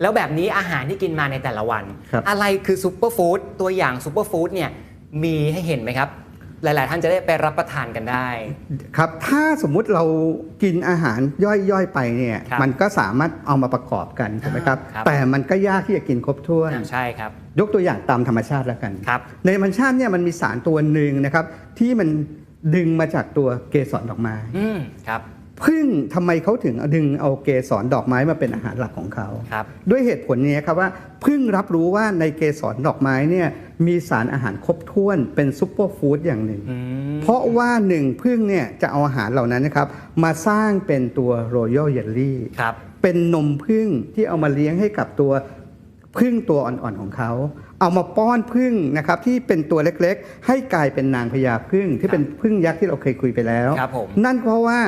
แล้วแบบนี้อาหารที่กินมาในแต่ละวันครับอะไรคือซูเปอร์ฟู้ดตัวอย่างซูเปอร์ฟู้ดเนี่ยมีให้เห็นไหมครับ หลาย ๆ ท่านจะได้ไปรับประทานกันได้ ครับถ้าสมมุติเรากินอาหารย่อย ๆ ไปเนี่ยครับมันก็สามารถเอามาประกอบกันถูกไหมครับครับแต่มันก็ยากที่จะกินครบถ้วนอ่าใช่ครับยกตัวอย่างตามธรรมชาติแล้วกันครับในธรรมชาติเนี่ยมันมีสารตัวหนึ่งนะครับที่มันดึงมาจากตัวเกสรดอกไม้อืมครับ พึ่งทำไมเขาถึงดึงเอาเกสรดอกไม้มาเป็นอาหารหลักของเขาครับด้วยเหตุผลนี้ครับว่าพึ่งรับรู้ว่าในเกสรดอกไม้เนี่ยมีสารอาหารครบถ้วนเป็นซุปเปอร์ฟู้ดอย่างหนึ่งอืมเพราะว่าหนึ่งพึ่งเนี่ยจะเอาอาหารเหล่านั้นนะครับมาสร้างเป็นตัวโรยัลเยลลี่ครับเป็นนมพึ่งที่เอามาเลี้ยงให้กับตัวพึ่งตัวอ่อนๆของเขาเอามาป้อนพึ่งนะครับที่เป็นตัวเล็กๆ ให้กลายเป็นนางพญาพึ่งที่เป็นพึ่งยักษ์ที่เราเคยคุยไปแล้วครับผมนั่นเพราะว่า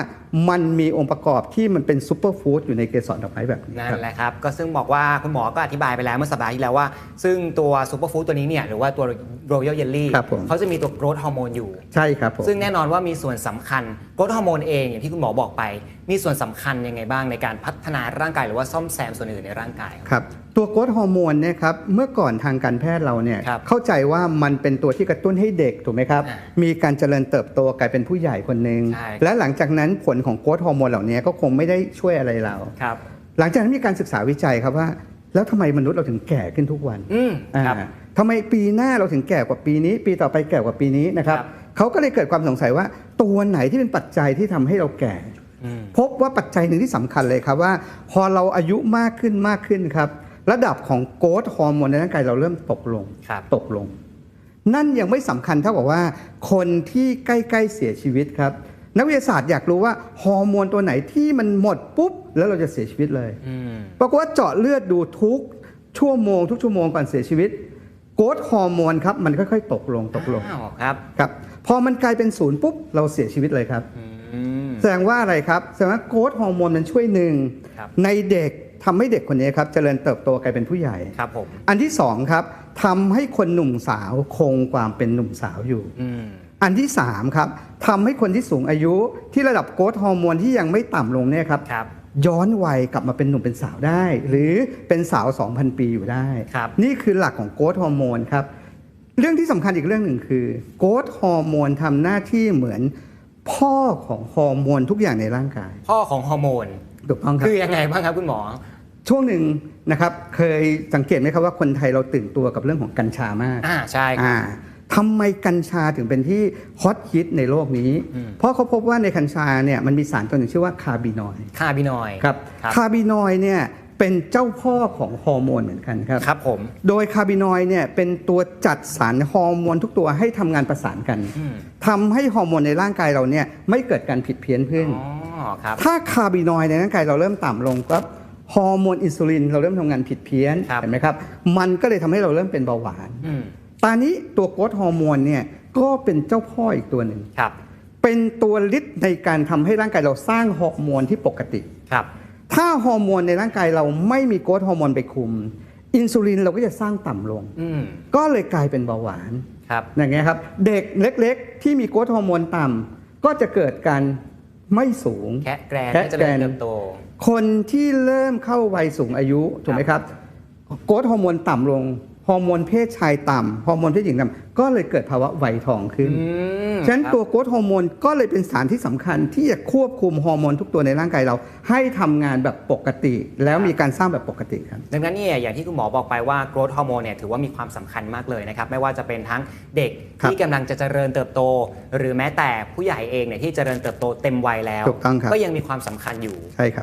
มันมีองค์ประกอบที่มันเป็นซูเปอร์ฟู้ดอยู่ในเกสรดอกไม้แบบนี้นั่ครับนแหละครับ ก็ซึ่งบอกว่าคุณหมอก็อธิบายไปแล้วเมื่อสัปดาห์ที่แล้วว่า ซึ่งตัวซูเปอร์ฟู้ดตัวนี้เนี่ยหรือว่าตัวโรยัลเยลลี่ครับผมเขาจะมีตัวโกรทฮอร์โมนอยู่ ใช่ครับผมซึ่งแน่นอนว่ามีส่วนสำคัญโกรทฮอร์โมนเองอย่างที่คุณหมอบอกไป มีส่วนสำคัญยังไงบ้างในการพัฒนาร่างกายหรือว่าซ่อมแซมส่วนอื่นในร่างกายครับครับตัวโกรทฮอร์โมนเนี่ยครับเมื่อก่อนทางการแพทย์เราเนี่ยครับเข้าใจว่ามันเป็นตัวที่กระตุ้นให้เด็กถูกไหมครับอ่ามีการเจริญเติบโตกลายเป็นผู้ใหญ่คนหนึ่งใช่และหลังจากนั้นผลของโกรทฮอร์โมนเหล่านี้ก็คงไม่ได้ช่วยอะไรเราครับ หลังจากนั้นมีการศึกษาวิจัยครับว่า แล้วทำไมมนุษย์เราถึงแก่ขึ้นทุกวันอืมครับอ่าทำไมปีหน้าเราถึงแก่กว่าปีนี้ ปีต่อไปแก่กว่าปีนี้นะครับครับเขาก็เลยเกิดความสงสัยว่าตัวไหนที่เป็นปัจจัยที่ทำให้เราแก่อืมพบว่าปัจจัยหนึ่งที่สำคัญเลยครับว่า พอเราอายุมากขึ้นมากขึ้นครับ ระดับของโกรทฮอร์โมนในร่างกายเราเริ่มตกลงครับตกลง นั่นยังไม่สำคัญเท่ากับว่า คนที่ใกล้ๆเสียชีวิตครับ นักวิทยาศาสตร์อยากรู้ว่าฮอร์โมนตัวไหนที่มันหมดปุ๊บ แล้วเราจะเสียชีวิตเลยอืมปรากฏว่าเจาะเลือดดูทุกชั่วโมง ทุกชั่วโมงก่อนเสียชีวิตโกรทฮอร์โมนครับมันค่อยๆ ตกลงตกลงอ้าวครับครับ พอมันกลายเป็นศูนย์ปุ๊บเราเสียชีวิตเลยครับอืมแสดงว่าอะไรครับแสดงว่าโกรทฮอร์โมนมันช่วยหนึ่งครับในเด็กทำให้เด็กคนนี้ครับเจริญเติบโตกลายเป็นผู้ใหญ่ครับผมอันที่สองครับทำให้คนหนุ่มสาวคงความเป็นหนุ่มสาวอยู่ อืมอันที่สามครับทำให้คนที่สูงอายุที่ระดับโกรทฮอร์โมนที่ยังไม่ต่ำลงเนี่ยครับครับย้อนวัยกลับมาเป็นหนุ่มเป็นสาวได้ หรือเป็นสาว 2,000 ปีอยู่ได้ครับนี่คือหลักของโกรทฮอร์โมนครับเรื่องที่สำคัญอีกเรื่องหนึ่งคือโกรทฮอร์โมนทำหน้าที่เหมือนพ่อของฮอร์โมนทุกอย่างในร่างกาย พ่อของฮอร์โมนถูกต้องครับคือยังไงบ้างครับคุณหมอช่วงหนึ่งนะครับเคยสังเกตไหมครับว่าคนไทยเราตื่นตัวกับเรื่องของกัญชามากอ่าใช่ครับอ่า ทำไมกัญชาถึงเป็นที่ฮอตฮิตในโลกนี้อืมเพราะเขาพบว่าในกัญชาเนี่ยมันมีสารตัวหนึ่งชื่อว่าคาร์บินอยด์คาร์บินอยด์ครับครับคาร์บินอยด์เนี่ยเป็นเจ้าพ่อของฮอร์โมนเหมือนกันครับครับผมโดยคาร์บินอยด์เนี่ยเป็นตัวจัดสารฮอร์โมนทุกตัวให้ทำงานประสานกันอืมทำให้ฮอร์โมนในร่างกายเราเนี่ยไม่เกิดการผิดเพี้ยนขึ้นอ๋อครับถ้าคาร์บินอยด์ในร่างกายเราเริ่มต่ำลงครับฮอร์โมนอินซูลินเราเริ่มทำงานผิดเพี้ยนครับเห็นไหมครับมันก็เลยทำให้เราเริ่มเป็นเบาหวานอืม ตอนนี้ตัวโกรทฮอร์โมนเนี่ยก็เป็นเจ้าพ่ออีกตัวหนึ่งครับเป็นตัวฤทธิ์ในการทำให้ร่างกายเราสร้างฮอร์โมนที่ปกติครับ ถ้าฮอร์โมนในร่างกายเราไม่มีโกรทฮอร์โมนไปคุม อินซูลินเราก็จะสร้างต่ำลงอืมก็เลยกลายเป็นเบาหวานครับอย่างเงี้ยครับ เด็กเล็กๆ ที่มีโกรทฮอร์โมนต่ำก็จะเกิดการไม่สูงแคะแกรนแคะก็จะแกรเริ่มนเติบโตคนที่เริ่มเข้าวัยสูงอายุถูกไหมครับ โกรทฮอร์โมนต่ำลง ฮอร์โมนเพศชายต่ำฮอร์โมนเพศหญิงต่ำก็เลยเกิดภาวะวัยทองขึ้นอืมฉะนั้นครับตัวโกรทฮอร์โมนก็เลยเป็นสารที่สำคัญ ที่จะควบคุมฮอร์โมนทุกตัวในร่างกายเรา ให้ทำงานแบบปกติ แล้วมีการสร้างแบบปกติครับดังนั้นเนี่ยอย่างที่คุณหมอบอกไปว่า growth hormone เนี่ยถือว่ามีความสำคัญมากเลยนะครับ ไม่ว่าจะเป็นทั้งเด็กครับที่กำลังจะเจริญเติบโต หรือแม้แต่ผู้ใหญ่เองเนี่ยที่เจริญเติบโตเต็มวัยแล้วถูกต้องครับก็ยังมีความสำคัญอยู่ใช่ครับ